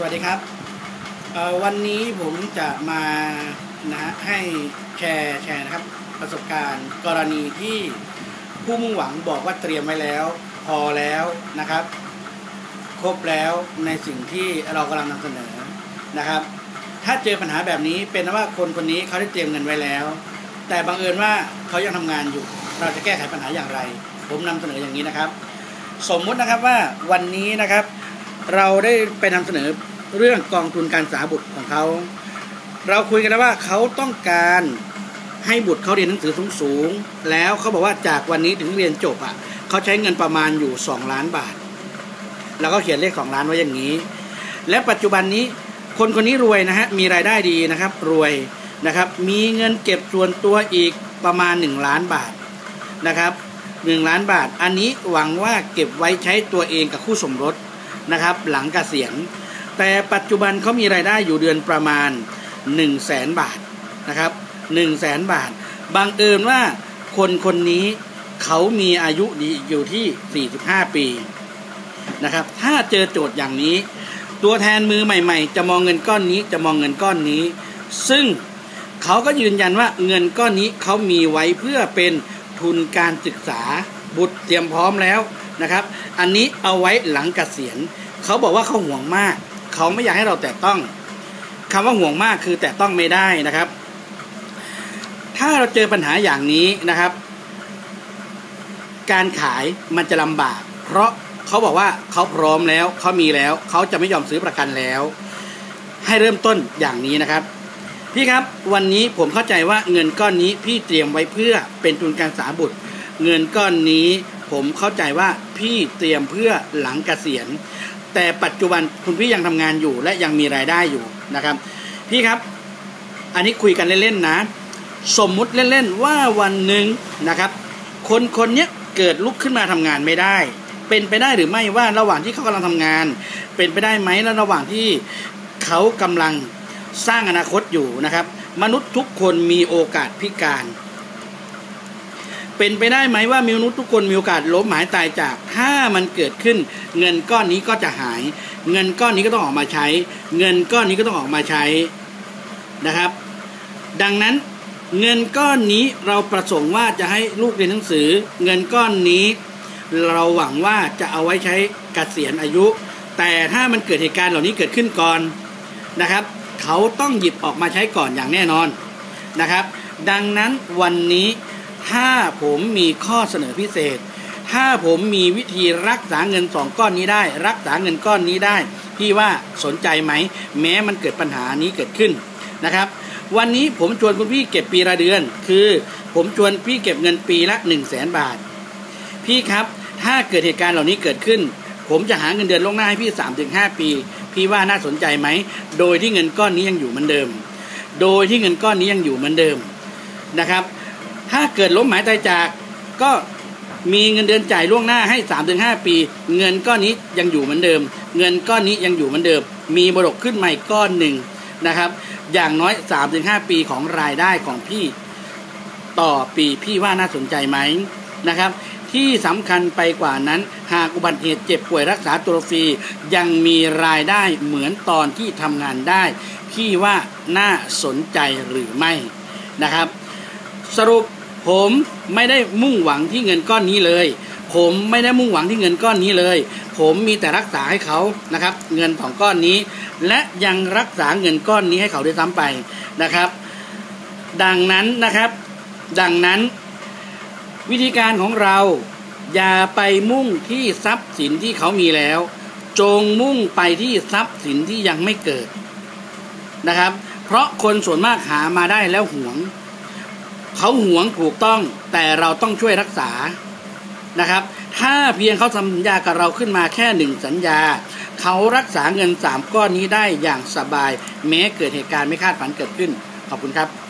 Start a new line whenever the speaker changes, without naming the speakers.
สวัสดีครับ วันนี้ผมจะมานะฮะให้แชร์แชร์นะครับ ประสบการณ์กรณีที่ผู้มุ่งหวังบอกว่าเตรียมไว้แล้ว พอแล้วนะครับ ครบแล้วในสิ่งที่เรากำลังนำเสนอนะครับ ถ้าเจอปัญหาแบบนี้เป็นว่าคนคนนี้เขาได้เตรียมเงินไว้แล้ว แต่บังเอิญว่าเขายังทำงานอยู่ เราจะแก้ไขปัญหาอย่างไร ผมนำเสนออย่างนี้นะครับ สมมุตินะครับว่าวันนี้นะครับ เราได้ไปนำเสนอเรื่องกองทุนการศึกษาบุตรของเขา เราคุยกันแล้วว่าเขาต้องการให้บุตรเขาเรียนหนังสือสูงๆแล้วเขาบอกว่าจากวันนี้ถึงเรียนจบอะเขาใช้เงินประมาณอยู่ 2 ล้านบาท แล้วก็เขียนเลข2ล้านไว้อย่างนี้ และปัจจุบันนี้คนคนนี้รวยนะฮะมีรายได้ดีนะครับรวยนะครับ มีเงินเก็บส่วนตัวอีกประมาณ 1 ล้านบาทนะครับ 1 ล้านบาท อันนี้หวังว่าเก็บไว้ใช้ตัวเองกับคู่สมรส นะครับ หลังเกษียณแต่ปัจจุบันเขามีรายได้อยู่เดือนประมาณ 1 0 0 0 0แสนบาทนะครับ1 0 0 0 0แสนบาทบังเอิญว่าคนคนนี้เขามีอายุดีอยู่ที่ 45 ปีนะครับ ถ้าเจอโจทย์อย่างนี้ ตัวแทนมือใหม่ ๆ จะมองเงินก้อนนี้จะมองเงินก้อนนี้ ซึ่งเขาก็ยืนยันว่าเงินก้อนนี้เขามีไว้เพื่อเป็นทุนการศึกษาบุตรเตรียมพร้อมแล้ว นะครับ อันนี้เอาไว้หลังเกษียณเขาบอกว่าเขาห่วงมาก เขาไม่อยากให้เราแตะต้องคำว่าห่วงมากคือแตะต้องไม่ได้นะครับ ถ้าเราเจอปัญหาอย่างนี้นะครับ การขายมันจะลำบาก เพราะเขาบอกว่าเขาพร้อมแล้วเขามีแล้วเขาจะไม่ยอมซื้อประกันแล้ว ให้เริ่มต้นอย่างนี้นะครับพี่ครับวันนี้ผมเข้าใจว่าเงินก้อนนี้พี่เตรียมไว้เพื่อเป็นทุนการศึกษาบุตร เงินก้อนนี้ ผมเข้าใจว่าพี่เตรียมเพื่อหลังเกษียณ แต่ปัจจุบันคุณพี่ยังทำงานอยู่และยังมีรายได้อยู่นะครับ พี่ครับ อันนี้คุยกันเล่นๆนะ สมมุติเล่นๆว่าวันหนึ่งนะครับ คนคนนี้เกิดลุกขึ้นมาทำงานไม่ได้ เป็นไปได้หรือไม่ว่าระหว่างที่เขากำลังทำงาน เป็นไปได้ไหมแล้วระหว่างที่เขากำลังสร้างอนาคตอยู่นะครับ มนุษย์ทุกคนมีโอกาสพิการ เป็นไปได้ไหมว่ามนุษย์ทุกคนมีโอกาสล้มหายตายจาก ถ้ามันเกิดขึ้น เงินก้อนนี้ก็จะหาย เงินก้อนนี้ก็ต้องออกมาใช้ เงินก้อนนี้ก็ต้องออกมาใช้นะครับ ดังนั้นเงินก้อนนี้เราประสงค์ว่าจะให้ลูกเรียนหนังสือ เงินก้อนนี้ เราหวังว่าจะเอาไว้ใช้กเกษียณอายุ แต่ถ้ามันเกิดเหตุการณ์เหล่านี้เกิดขึ้นก่อนนะครับ เขาต้องหยิบออกมาใช้ก่อนอย่างแน่นอนนะครับ ดังนั้นวันนี้ ถ้าผมมีข้อเสนอพิเศษ ถ้าผมมีวิธีรักษาเงินสองก้อนนี้ได้ รักษาเงินก้อนนี้ได้ พี่ว่าสนใจไหม แม้มันเกิดปัญหานี้เกิดขึ้นนะครับ วันนี้ผมชวนคุณพี่เก็บปีละเดือน คือผมชวนพี่เก็บเงินปีละ 1 0 0 0 0แสนบาท พี่ครับถ้าเกิดเหตุการณ์เหล่านี้เกิดขึ้น ผมจะหาเงินเดือนล่วงหน้าให้พี่3าถึงหปี พี่ว่าน่าสนใจไหม โดยที่เงินก้อนนี้ยังอยู่เหมือนเดิม โดยที่เงินก้อนนี้ยังอยู่เหมือนเดิมนะครับ ถ้าเกิดล้มหมายตายจากก็มีเงินเดือนจ่ายล่วงหน้าให้3าถึงหปี เงินก้อนนี้ยังอยู่เหมือนเดิม เงินก้อนนี้ยังอยู่เหมือนเดิม มีบรกขึ้นใหม่ก้อนหนึ่งนะครับ อย่างน้อย 3-5 ปีของรายได้ของพี่ต่อปีพี่ว่าน่าสนใจไหมนะครับ ที่สำคัญไปกว่านั้น หากอุบัติเหตุเจ็บป่วยรักษาตัวฟรียังมีรายได้เหมือนตอนที่ทำงานได้ พี่ว่าน่าสนใจหรือไม่นะครับ สรุป ผมไม่ได้มุ่งหวังที่เงินก้อนนี้เลย ผมไม่ได้มุ่งหวังที่เงินก้อนนี้เลย ผมมีแต่รักษาให้เขานะครับ เงินของก้อนนี้ และยังรักษาเงินก้อนนี้ให้เขาด้วยซ้ำไปนะครับ ดังนั้นนะครับ ดังนั้น วิธีการของเราอย่าไปมุ่งที่ทรัพย์สินที่เขามีแล้ว จงมุ่งไปที่ทรัพย์สินที่ยังไม่เกิดนะครับ เพราะคนส่วนมากหามาได้แล้วหวง เขาหวงถูกต้องแต่เราต้องช่วยรักษานะครับ ถ้าเพียงเขาสัญญากับเราขึ้นมาแค่หนึ่งสัญญา เขารักษาเงินสามก้อนนี้ได้อย่างสบาย แม้เกิดเหตุการณ์ไม่คาดฝันเกิดขึ้น ขอบคุณครับ